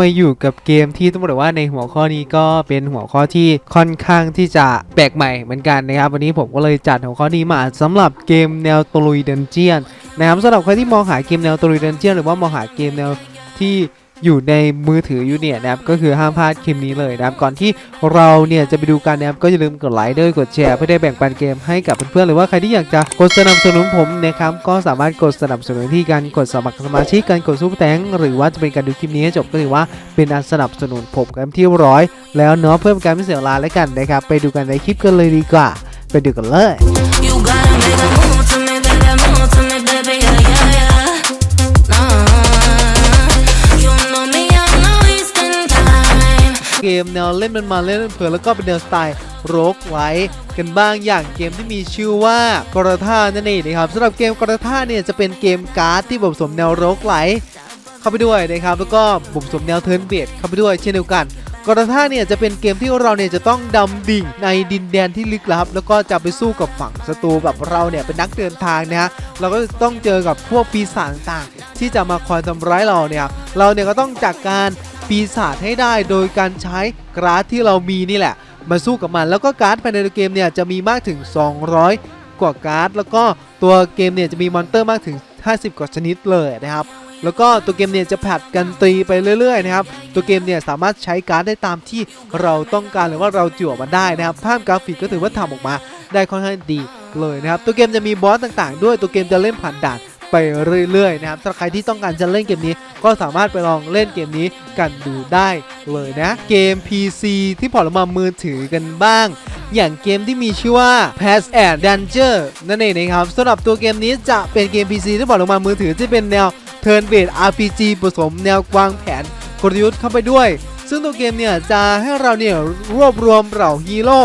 มาอยู่กับเกมที่ต้องบอกว่าในหัวข้อนี้ก็เป็นหัวข้อที่ค่อนข้างที่จะแปลกใหม่เหมือนกันนะครับ วันนี้ผมก็เลยจัดหัวข้อนี้มาสำหรับเกมแนวตุลุยดันเจียนนะครับสำหรับใครที่มองหาเกมแนวตุลุยดันเจียนหรือว่ามองหาเกมแนวที่ อยู่ในมือถืออยู่เนี่ยนะครับก็คือห้ามพลาดคลิปนี้เลยนะครับก่อนที่เราเนี่ยจะไปดูกันนะครับก็อย่าลืมกดไลค์ด้วยกดแชร์เพื่อได้แบ่งปันเกมให้กับเพื่อนๆหรือว่าใครที่อยากจะกดสนับสนุนผมนะครับก็สามารถกดสนับสนุนที่การกดสมัครสมาชิกการกดซุปเปอร์แตงหรือว่าจะเป็นการดูคลิปนี้ให้จบก็ถือว่าเป็นการสนับสนุนผมกันที่ร้อยแล้วเนาะเพื่อเป็นการไม่เสียเวลาแล้วกันนะครับไปดูกันในคลิปกันเลยดีกว่า ไปดูกันเลย เกมแนวเล่นมันมาเล่นเพลินแล้วก็เป็นแนวสไตล์โรกไลท์กันบ้างอย่างเกมที่มีชื่อว่ากรท่านั่นเองนะครับสำหรับเกมกรท่าเนี่ยจะเป็นเกมการ์ดที่ผสมแนวโรกไลท์เข้าไปด้วยนะครับแล้วก็ผสมแนวเทิร์นเบดเข้าไปด้วยเช่นเดียวกันกรท่าเนี่ยจะเป็นเกมที่เราเนี่ยจะต้องดำดิ่งในดินแดนที่ลึกลับ แล้วก็จะไปสู้กับฝั่งศัตรูแบบเราเนี่ยเป็นนักเดินทางนะฮะเราก็ต้องเจอกับพวกปีศาจต่างๆ ที่จะมาคอยทำร้ายเราเนี่ยเราเนี่ยก็ต้องจัดการ ปีศาจให้ได้โดยการใช้การ์ดที่เรามีนี่แหละ มาสู้กับมัน แล้วก็การ์ดภายในเกมเนี่ยจะมีมากถึง 200 กว่าการ์ด แล้วก็ตัวเกมเนี่ยจะมีมอนเตอร์มากถึง 50 กว่าชนิดเลยนะครับแล้วก็ตัวเกมเนี่ยจะผัดกันตีไปเรื่อยๆนะครับ ตัวเกมเนี่ยสามารถใช้การ์ดได้ตามที่เราต้องการหรือว่าเราจั่วมาได้นะครับ ภาพกราฟิกก็ถือว่าทำออกมาได้ค่อนข้างดีเลยนะครับ ตัวเกมจะมีบอสต่างๆ ด้วย ตัวเกมจะเล่นผ่านด่าน ไปเรื่อยๆนะครับถ้าใครที่ต้องการจะเล่นเกมนี้ ก็สามารถไปลองเล่นเกมนี้กันดูได้เลยนะ เกม PC ที่พอร์ตลงมามือถือกันบ้าง อย่างเกมที่มีชื่อว่า Pass and Danger นั่นเองนะครับสำหรับตัวเกมนี้จะเป็นเกม PC ที่พอร์ตลงมามือถือที่เป็นแนว Turn Based RPG ผสมแนววางแผนกลยุทธ์เข้าไปด้วย ซึ่งตัวเกมเนี่ยจะให้เราเนี่ยรวบรวมเหล่าฮีโร่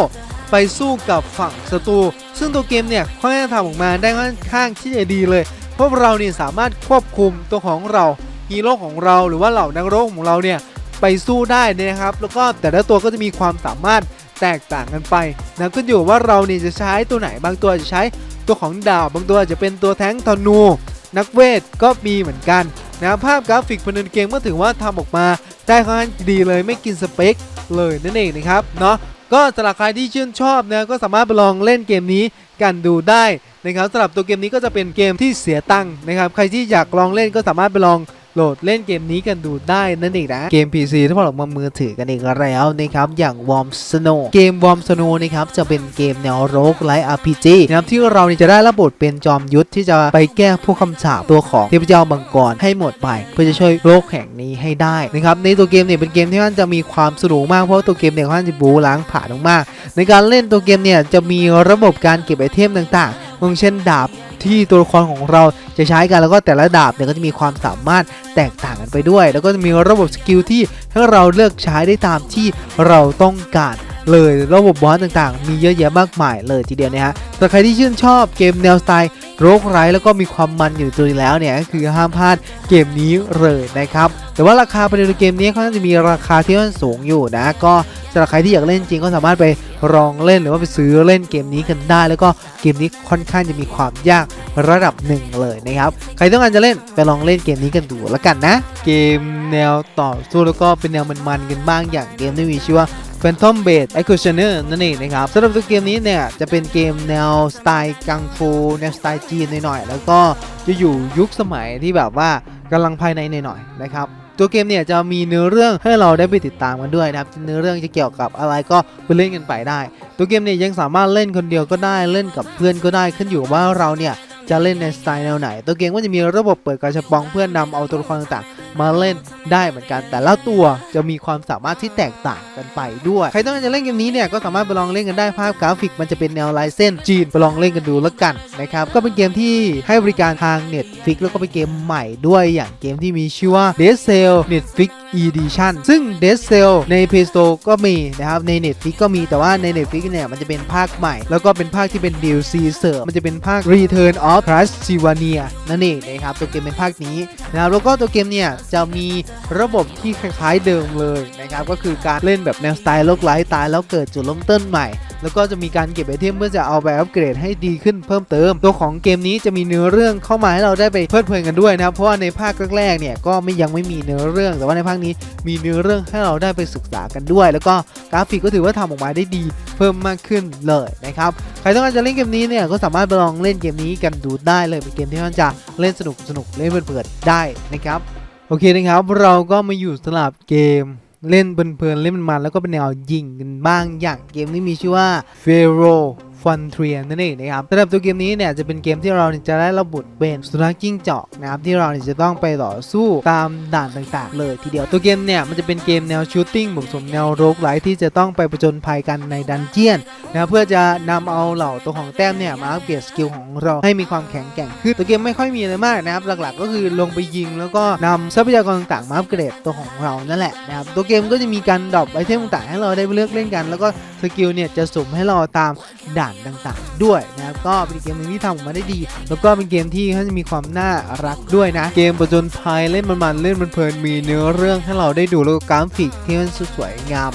ไปสู้กับฝั่งศัตรูซึ่งตัวเกมเนี่ยค่อนข้างทำออกมาได้ค่อนข้างที่จะดีเลย พราะเราเนี่ยสามารถควบคุมตัวของเราฮีโร่ของเราหรือว่าเหล่านักรบของเราเนี่ยไปสู้ได้นะครับ แล้วก็แต่ละตัวก็จะมีความสามารถแตกต่างกันไปนะก็อยู่ว่าเราเนี่ยจะใช้ตัวไหนบางตัวจะใช้ตัวของดาบบางตัวจะเป็นตัวแท้งธนู นักเวทก็มีเหมือนกันนะภาพกราฟิกภายในเกมก็ถือว่าทำออกมาได้ค่อนข้างดีเลยไม่กินสเปคเลยนั่นเองนะครับเนาะก็สำหรับใครที่ชื่นชอบนะก็สามารถไปลองเล่นเกมนี้กันดูได้ นะครับสำหรับตัวเกมนี้ก็จะเป็นเกมที่เสียตังค์นะครับใครที่อยากลองเล่นก็สามารถไปลองโหลดเล่นเกมนี้กันดูได้นั่นเองนะ เกม PC ที่พอออกมามือถือกันเองแล้วนะครับอย่าง Warm Snow เกม Warm Snow นะครับจะเป็นเกมแนวโรกไลท์ RPG นะครับที่เราเนี่ยจะได้รับบทเป็นจอมยุทธที่จะไปแก้พวกคำสาปตัวของเทพเจ้าบังกรให้หมดไป เพื่อจะช่วยโลกแห่งนี้ให้ได้นะครับในตัวเกมเนี่ยเป็นเกมที่มันจะมีความสนุกมากเพราะว่าตัวเกมเนี่ยค่อนข้างจะบูล้างผ่านมากๆในการเล่นตัวเกมเนี่ยจะมีระบบการเก็บไอเทมต่างๆ อย่างเช่นดาบที่ตัวละครของเราจะใช้กันแล้วก็แต่ละดาบเนี่ยก็จะมีความสามารถแตกต่างกันไปด้วย แล้วก็จะมีระบบสกิลที่ให้เราเลือกใช้ได้ตามที่เราต้องการ เลยระบบบอสต่างๆ มีเยอะแยะมากมายเลยทีเดียวนะฮะแต่ใครที่ชื่นชอบเกมแนวสไตล์โรคไร้แล้วก็มีความมันอยู่ตัวอยู่แล้วเนี่ยก็คือห้ามพลาดเกมนี้เลยนะครับแต่ว่าราคาภายในเกมนี้เขาจะมีราคาที่ค่อนสูงอยู่นะก็สำหรับใครที่อยากเล่นจริงก็สามารถไปลองเล่นหรือว่าไปซื้อเล่นเกมนี้กันได้ แล้วก็เกมนี้ค่อนข้างจะมีความยากระดับหนึ่งเลยนะครับใครต้องการจะเล่นไปลองเล่นเกมนี้กันดูแล้วกันนะ เกมแนวต่อสู้แล้วก็เป็นแนวมันๆกันบ้างอย่างเกมที่มีชื่อว่า Phantom Blade Executioner นั่นเองนะครับสำหรับตัวเกมนี้เนี่ย จะเป็นเกมแนวสไตล์กังฟูแนวสไตล์จีนหน่อยๆแล้วก็จะอยู่ยุคสมัยที่แบบว่ากำลังภายในหน่อยๆนะครับตัวเกมเนี่ยจะมีเนื้อเรื่องให้เราได้ไปติดตามกันด้วยนะครับเนื้อเรื่องจะเกี่ยวกับอะไรก็ไปเล่นกันไปได้ ตัวเกมเนี่ยยังสามารถเล่นคนเดียวก็ได้เล่นกับเพื่อนก็ได้ขึ้นอยู่ว่าเราเนี่ย จะเล่นในสไตล์แนวไหน ตัวเกมก็จะมีระบบเปิดกระชับปองเพื่อนนำเอาตัวละครต่างๆ มาเล่นได้เหมือนกัน แต่ละตัวจะมีความสามารถที่แตกต่างกันไปด้วย ใครต้องการจะเล่นเกมนี้เนี่ยก็สามารถไปลองเล่นกันได้ภาพกราฟิก มันจะเป็นแนวลายเส้นจีนไปลองเล่นกันดูแล้วกันนะครับก็เป็นเกมที่ให้บริการทาง Netflix แล้วก็เป็นเกมใหม่ด้วยอย่างเกมที่มีชื่อว่า Dead Cell Netflix Edition ซึ่ง Dead Cell ใน Play Store ก็มีนะครับใน Netflix ก็มีแต่ว่าใน Netflix เนี่ยมันจะเป็นภาคใหม่ แล้วก็เป็นภาคที่เป็น DLC เสริมมันจะเป็นภาค Return of Transylvania นั่นเองนะครับตัวเกมเป็นภาคนี้นะครับแล้วก็ตัวเกมเนี่ยจะมีระบบที่คล้ายๆเดิมเลยนะครับก็คือการเล่นแบบแนวสไตล์โลกไลท์ตายแล้วเกิดจุดเริ่มต้นใหม่ แล้วก็จะมีการเก็บไอเทมเพื่อจะเอาไปอัปเกรดให้ดีขึ้นเพิ่มเติม ตัวของเกมนี้จะมีเนื้อเรื่องเข้ามาให้เราได้ไปเพลิดเพลินกันด้วยนะครับเพราะว่าในภาคแรกๆเนี่ยก็ไม่ยังไม่มีเนื้อเรื่อง แต่ว่าในภาคนี้มีเนื้อเรื่องให้เราได้ไปศึกษากันด้วย แล้วก็กราฟิกก็ถือว่าทำออกมาได้ดีเพิ่มมากขึ้นเลยนะครับใครต้องการจะเล่นเกมนี้เนี่ยก็สามารถไปลองเล่นเกมนี้กันดูได้เลยเป็นเกมที่มันจะเล่นสนุกสนุกเล่นเพลินๆได้นะครับโอเคนะครับเราก็มาอยู่สลับเกม เล่นเพลินๆเล่นมันๆแล้วก็เป็นแนวยิงกันบ้างอย่างเกมที่มีชื่อว่า f ฟโร f r o n t i e r นั่นเองนะครับสำหรับตัวเกมนี้เนี่ยจะเป็นเกมที่เราจะได้ระบุเป็นสุนัขจิ้งจอกนะครับที่เราจะต้องไปต่อสู้ตามด่านต่างๆ เลยทีเดียวตัวเกมเนี่ยมันจะเป็นเกมแนวชูตติ้งผสมแนวโรกไลท์ที่จะต้องไปประจนภัยกันในดันเจียนนะเพื่อจะนำเอาเหล่าตัวของแต้มเนี่ยมาอัปเกรดสกิลของเราให้มีความแข็งแกร่งขึ้นตัวเกมไม่ค่อยมีอะไรมากนะครับหลักๆ ก็คือลงไปยิงแล้วก็นำทรัพยากรต่างๆมาอัปเกรดตัวของเรานั่นแหละนะครับตัวเกมก็จะมีการดรอปไอเทมต่างๆให้เราได้เลือกเล่นกัน แล้วก็สกิลเนี่ยจะสุ่มให้เราตามด่านงต่างๆ ด้วยนะครับก็เป็นเกมหนึงที่ทำออกมาได้ดี แล้วก็เป็นเกมที่เขาจะมีความน่ารักด้วยนะ เกมประจนภัยเล่นมันๆเล่นมันเพลินมีเนื้อเรื่องให้เราได้ดูแล้วก็กราฟิกที่มันสวยงาม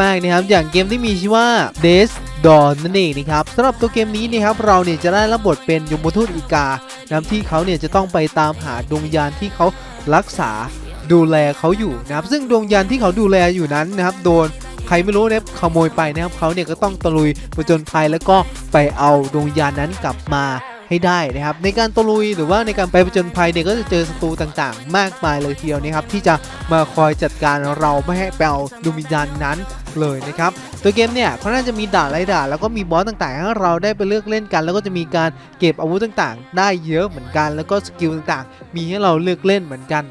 มากๆนะครับอย่างเกมที่มีชื่อว่า Days Dawn นั่นเองนะครับสำหรับตัวเกมนี้นะครับเราเนี่ยจะได้รับบทเป็นยมทูตอีกานะที่เขาเนี่ยจะต้องไปตามหาดวงวิญญาณที่เขารักษาดูแลเขาอยู่นะครับซึ่งดวงวิญญาณที่เขาดูแลอยู่นั้นนะครับโดน ใครไม่รู้นะครับขโมยไปนะครับเขาเนี่ยก็ต้องตะลุยประจนภัยแล้วก็ไปเอาดวงวิญญาณนั้นกลับมาให้ได้นะครับในการตะลุยหรือว่าในการไปประจนภัยเนี่ยก็จะเจอศัตรูต่างๆ มากมายเลยทีเดียวนะครับที่จะมาคอยจัดการเราไม่ให้ไปเอาดวงวิญญาณนั้นเลยนะครับตัวเกมเนี่ยเขาน่าจะมีด่านหลายด่านแล้วก็มีบอสต่างๆให้เราได้ไปเลือกเล่นกัน แล้วก็จะมีการเก็บอาวุธต่างๆ ได้เยอะเหมือนกัน แล้วก็สกิลต่างๆ มีให้เราเลือกเล่นเหมือนกัน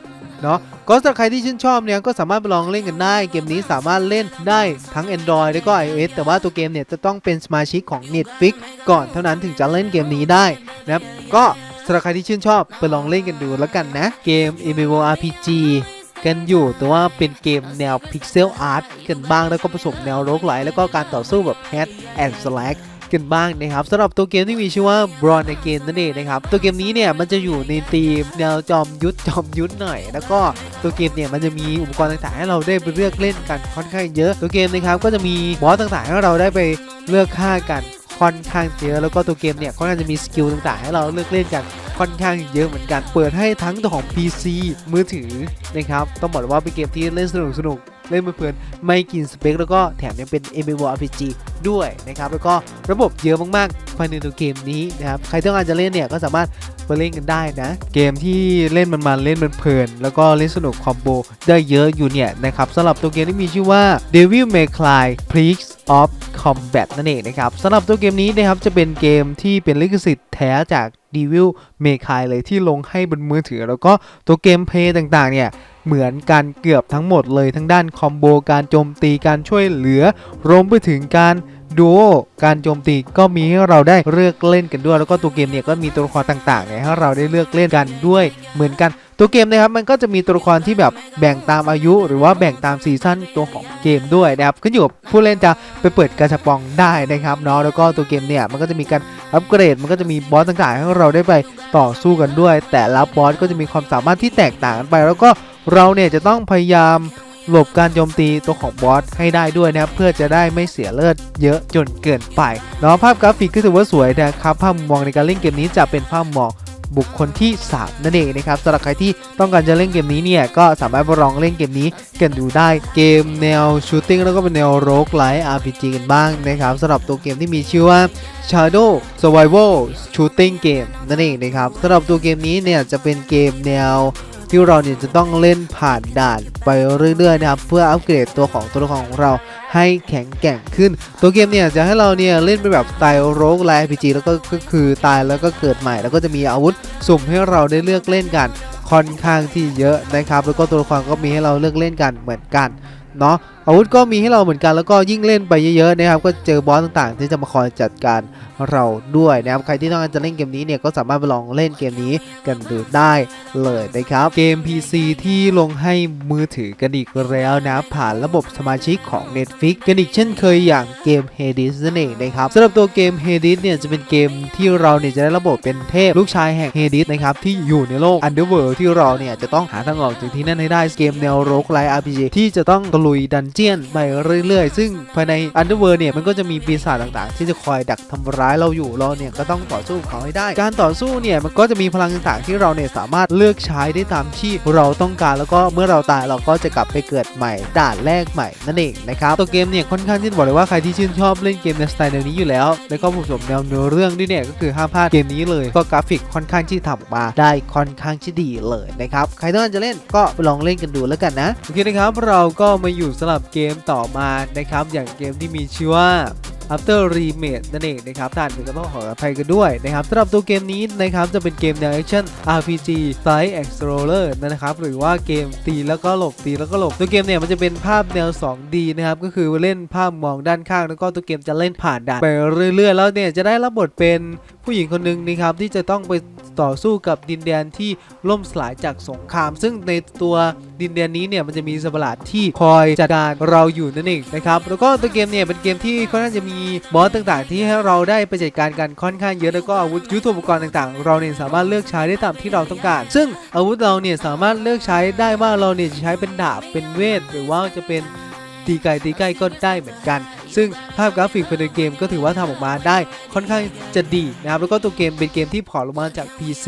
เนาะก็สำหรับใครที่ชื่นชอบเนี่ยก็สามารถไปลองเล่นกันได้ เกมนี้สามารถเล่นได้ทั้ง Android แล้วก็ iOS แต่ว่าตัวเกมเนี่ยจะต้องเป็นสมาชิกของ Netflix ก่อนเท่านั้นถึงจะเล่นเกมนี้ได้นะครับก็สำหรับใครที่ชื่นชอบไปลองเล่นกันดูแล้วกันนะ เกม MMORPG กันอยู่แต่ว่าเป็นเกมแนว Pixel Art กันบ้างแล้วก็ผสมแนวโรกไลแล้วก็การต่อสู้แบบ Hack and Slash กันบ้างนะครับสำหรับตัวเกมที่มีชื่อว่า Brawn Again นั่นเองนะครับตัวเกมนี้เนี่ยมันจะอยู่ในธีมแนวจอมยุทธจอมยุทธหน่อย แล้วก็ตัวเกมเนี่ยมันจะมีอุปกรณ์ต่างๆ ให้เราได้ไปเลือกเล่นกันค่อนข้างเยอะ ตัวเกมนะครับก็จะมีบอสต่างๆ ให้เราได้ไปเลือกฆ่ากันค่อนข้างเยอะแล้วก็ตัวเกมเนี่ยก็น่าจะมีสกิลต่างๆ ให้เราเลือกเล่นกันค่อนข้างเยอะเหมือนกัน เปิดให้ทั้งตัวของ PC มือถือนะครับ ต้องบอกเลยว่าเป็นเกมที่เล่นสนุกสนุก เล่นเพลินๆไม่กินสเปค แล้วก็แถมยังเป็น MMORPG ด้วยนะครับแล้วก็ระบบเยอะมากๆภายในตัวเกมนี้นะครับใครต้องการจะเล่นเนี่ยก็สามารถไปเล่นกันได้นะ เกมที่เล่นมันๆเล่นมันเพลินแล้วก็เล่นสนุกคอมโบได้เยอะอยู่เนี่ยนะครับสำหรับตัวเกมที่มีชื่อว่า Devil May Cry Please of Combat นั่นเองนะครับสำหรับตัวเกมนี้นะครับจะเป็นเกมที่เป็นลิขสิทธิ์แท้จาก Devil May Cry เลยที่ลงให้บนมือถือ แล้วก็ตัวเกมเพลย์ต่างๆเนี่ย เหมือนกันเกือบทั้งหมดเลยทั้งด้านคอมโบการโจมตีการช่วยเหลือ รวมไปถึงการดูโอการโจมตีก็มีให้เราได้เลือกเล่นกันด้วย แล้วก็ตัวเกมเนี่ยก็มีตัวละครต่างๆ ให้เราได้เลือกเล่นกันด้วยเหมือนกัน ตัวเกมนะครับมันก็จะมีตัวละครที่แบบแบ่งตามอายุ หรือว่าแบ่งตามซีซั่นตัวของเกมด้วยนะครับขึ้นอยู่กับผู้เล่นจะไปเปิดกาชาปองได้นะครับเนาะแล้วก็ตัวเกมเนี่ยมันก็จะมีการอัปเกรดมันก็จะมีบอสต่างๆ ให้เราได้ไปต่อสู้กันด้วย แต่ละบอสก็จะมีความสามารถที่แตกต่างกันไป แล้วก็เราเนี่ยจะต้องพยายามหลบการโจมตีตัวของบอสให้ได้ด้วยนะครับเพื่อจะได้ไม่เสียเลือดเยอะจนเกินไปเนาะภาพกราฟิกก็ถือว่าสวยนะครับภาพมุมมองในการเล่นเกมนี้จะเป็นภาพมุมมอง บุคคลที่ 3 นั่นเองนะครับสำหรับใครที่ต้องการจะเล่นเกมนี้เนี่ยก็สามารถไปลองเล่นเกมนี้กันดูได้เกมแนวชูตติ้งแล้วก็เป็นแนวโรกไลท์ RPG กันบ้างนะครับสำหรับตัวเกมที่มีชื่อว่า Shadow Survival Shooting Game นั่นเองนะครับสำหรับตัวเกมนี้เนี่ยจะเป็นเกมแนว ที่เราเนี่ยจะต้องเล่นผ่านด่านไปเรื่อยๆนะครับเพื่ออัปเกรดตัวของตัวละครของเราให้แข็งแกร่งขึ้น ตัวเกมเนี่ยจะให้เราเนี่ยเล่นเป็นแบบสไตล์โรกไลท์พีจีแล้วก็ก็คือตายแล้วก็เกิดใหม่ แล้วก็จะมีอาวุธสุ่มให้เราได้เลือกเล่นกันค่อนข้างที่เยอะนะครับ แล้วก็ตัวละครก็มีให้เราเลือกเล่นกันเหมือนกันเนาะ อาวุธก็มีให้เราเหมือนกันแล้วก็ยิ่งเล่นไปเยอะๆนะครับก็เจอบอสต่างๆ ที่จะมาคอยจัดการเราด้วยนะครับใครที่ต้องการจะเล่นเกมนี้เนี่ยก็สามารถไปลองเล่นเกมนี้กันดูได้เลยนะครับเกม PC ที่ลงให้มือถือกันอีกแล้วนะผ่านระบบสมาชิกของ Netflix กันอีกเช่นเคยอย่างเกม Hades นั่นเองนะครับสำหรับตัวเกม Hades เนี่ยจะเป็นเกมที่เราเนี่ยจะได้ระบบเป็นเทพลูกชายแห่ง Hades นะครับที่อยู่ในโลก Underworld ที่เราเนี่ยจะต้องหาทางออกจากที่นั่นให้ได้เกมแนวโรกไลท์ RPG ที่จะต้องตะลุยดันเจียนไปเรื่อยๆ ซึ่งภายในอันเดอร์เวิร์เนี่ยมันก็จะมีปีศาจต่างๆ ที่จะคอยดักทำร้ายเราอยู่เราเนี่ยก็ต้องต่อสู้เขาให้ได้ การต่อสู้เนี่ยมันก็จะมีพลังต่างๆที่เราเนี่ยสามารถเลือกใช้ได้ตามที่เราต้องการแล้วก็เมื่อเราตายเราก็จะกลับไปเกิดใหม่ด่านแรกใหม่นั่นเองนะครับตัวเกมเนี่ยค่อนข้างที่จะบอกเลยว่าใครที่ชื่นชอบเล่นเกมในสไตล์แนวนี้อยู่แล้ว แล้วก็ผสมแนวเนื้อเรื่องด้วยเนี่ยก็คือห้ามพลาดเกมนี้เลยก็กราฟิกค่อนข้างที่ทำมาได้ค่อนข้างที่ดีเลยนะครับใครต้องการจะเล่นก็ลองเล่นกันดูแล้วกันนะโอเคนะครับเราก็มาอยู่สลับเกมต่อมานะครับ อย่างเกมที่มีชื่อว่า After Remake นั่นเองนะครับท่านก็ต้องขออภัยกันด้วยนะครับสำหรับตัวเกมนี้นะครับจะเป็นเกมแนว Action RPG Side Explorer นะครับหรือว่าเกมตีแล้วก็หลบตีแล้วก็หลบตัวเกมเนี่ยมันจะเป็นภาพแนว 2D นะครับก็คือเล่นภาพมองด้านข้างแล้วก็ตัวเกมจะเล่นผ่านด่านไปเรื่อยๆ แล้วเนี่ยจะได้รับบทเป็น ผู้หญิงคนหนึ่งนะครับที่จะต้องไปต่อสู้กับดินแดนที่ล่มสลายจากสงคราม ซึ่งในตัวดินแดนนี้เนี่ยมันจะมีสัตว์ประหลาดที่คอยจัดการเราอยู่นั่นเองนะครับแล้วก็ตัวเกมเนี่ยเป็นเกมที่ค่อนข้างจะมีบอสต่างๆ ที่ให้เราได้ไปจัดการกันค่อนข้างเยอะแล้วก็อาวุธยุทโธปกรณ์ต่างๆ เราเนี่ยสามารถเลือกใช้ได้ตามที่เราต้องการ ซึ่งอาวุธเราเนี่ยสามารถเลือกใช้ได้ว่าเราเนี่ยจะใช้เป็นดาบเป็นเวท หรือว่าจะเป็นตีไกลตีใกลก็ได้เหมือนกัน ซึ่งภาพกราฟิกภายในเกมก็ถือว่าทำออกมาได้ค่อนข้างจะดีนะครับแล้วก็ตัวเกมเป็นเกมที่พอร์ตลงมาจาก PC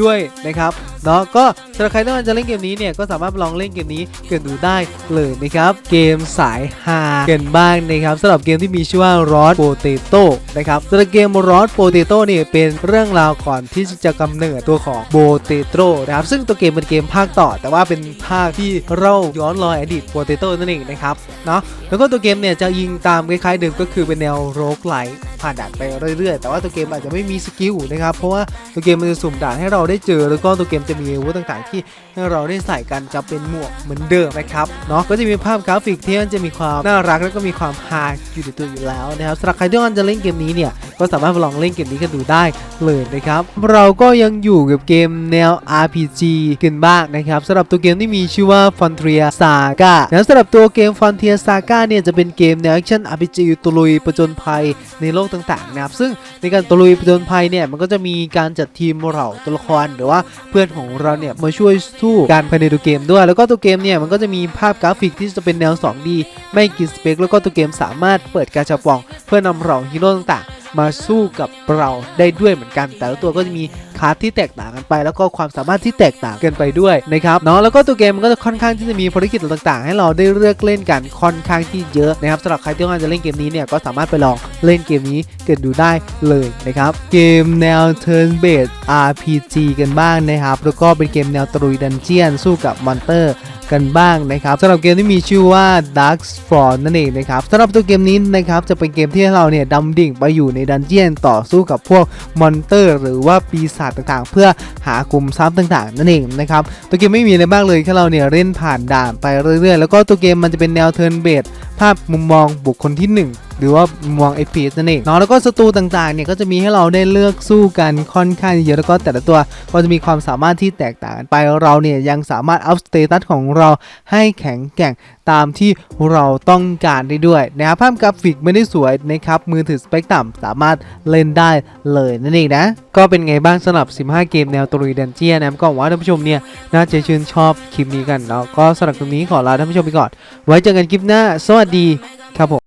ด้วยนะครับ เนาะก็สำหรับใครต้องการจะเล่นเกมนี้เนี่ยก็สามารถลองเล่นเกมนี้กันดูได้เลยนะครับ เกมสายฮากันบ้างนะครับสำหรับเกมที่มีชื่อว่า Rod Potato นะครับสำหรับเกม Rod Potato เนี่ยเป็นเรื่องราวก่อนที่จะกำเนิดตัวของ Potato นะครับซึ่งตัวเกมเป็นเกมภาคต่อ แต่ว่าเป็นภาคที่เราย้อนรอยอดีต Potato นั่นเองนะครับเนาะแล้วก็ตัวเกมเนี่ยจะยิงตามคล้ายๆเดิมก็คือเป็นแนวโรกไลท์ผ่านด่านไปเรื่อยๆ แต่ว่าตัวเกมอาจจะไม่มีสกิลนะครับเพราะว่าตัวเกมมันจะสุ่มด่านให้เราได้เจอแล้วก็ตัวเกมจะมีอาวุธต่างๆที่ ให้เราได้ใส่กันจะเป็นหมวกเหมือนเดิมนะครับเนาะก็จะมีภาพกราฟิกที่มันจะมีความน่ารักแล้วก็มีความฮาอยู่ในตัวอยู่แล้วนะครับสำหรับใครที่ต้องจะเล่นเกมนี้เนี่ยก็สามารถลองเล่นเกมนี้กันดูได้เลยนะครับ เราก็ยังอยู่กับเกมแนว RPG กันบ้างนะครับสำหรับตัวเกมที่มีชื่อว่า Frontier Saga นะสำหรับตัวเกม Frontier Saga เนี่ยจะเป็นเกมแนว Action RPG ตะลุยประจนภัยในโลกต่างๆนะครับซึ่งในการตะลุยประจนภัยเนี่ยมันก็จะมีการจัดทีมเหล่าตัวละครหรือว่าเพื่อนของเราเนี่ยมาช่วยสูการภายในตัวเกมด้วย แล้วก็ตัวเกมเนี่ยมันก็จะมีภาพกราฟิกที่จะเป็นแนว 2D ไม่กินสเปค แล้วก็ตัวเกมสามารถเปิดกาชาปอง เพื่อนำเหล่าฮีโร่ต่างๆ มาสู้กับเราได้ด้วยเหมือนกัน แต่ละตัวก็จะมี คลาสที่แตกต่างกันไป แล้วก็ความสามารถที่แตกต่างกันไปด้วยนะครับเนาะแล้วก็ตัวเกมมันก็จะค่อนข้างที่จะมีภารกิจต่าง ๆ ให้เราได้เลือกเล่นกันค่อนข้างที่เยอะนะครับสำหรับใครที่ต้องการจะเล่นเกมนี้เนี่ยก็สามารถไปลองเล่นเกมนี้กันดูได้เลยนะครับเกมแนว Turn Based RPG กันบ้างนะครับแล้วก็เป็นเกมแนวตรุยดันเจียนสู้กับมอนเตอร์กันบ้างนะครับสำหรับเกมที่มีชื่อว่า Dark f r o n นั่นเองนะครับสำหรับตัวเกมนี้นะครับจะเป็นเกมที่เราเนี่ยดำดิ่งไปอยู่ในดันเจียนต่อสู้กับพวกมอนเตอร์ หรือว่าปีศาจต่างๆ เพื่อหากลุ่มทรัพย์ต่างๆ นั่นเองนะครับตัวเกมไม่มีอะไรมากเลยแค่เราเนี่ยเล่นผ่านด่านไปเรื่อยๆ แล้วก็ตัวเกมมันจะเป็นแนวเทิร์นเบสภาพมุมมองบุคคลที่หนึ่งหรือว่ามุมมอง FPS นั่นเองเนาะแล้วก็ศัตรูต่างๆเนี่ยก็จะมีให้เราได้เลือกสู้กันค่อนข้างเยอะแล้วก็แต่ละตัวก็จะมีความสามารถที่แตกต่างกันไปเราเนี่ยยังสามารถอัพสเตตัสของเราให้แข็งแกร่งตามที่เราต้องการได้ด้วยนะครับภาพกราฟิกไม่ได้สวยนะครับมือถือสเปคต่ำสามารถเล่นได้เลยนั่นเองนะ ก็เป็นไงบ้างสำหรับ 15 เกมแนวตรุยดันเจียนนะครับก็หวังว่าท่านผู้ชมเนี่ยน่าจะชื่นชอบคลิปนี้กันเนาะก็สำหรับคลิปนี้ขอลาท่านผู้ชมไปก่อน ไว้เจอกันคลิปหน้า สวัสดีครับผม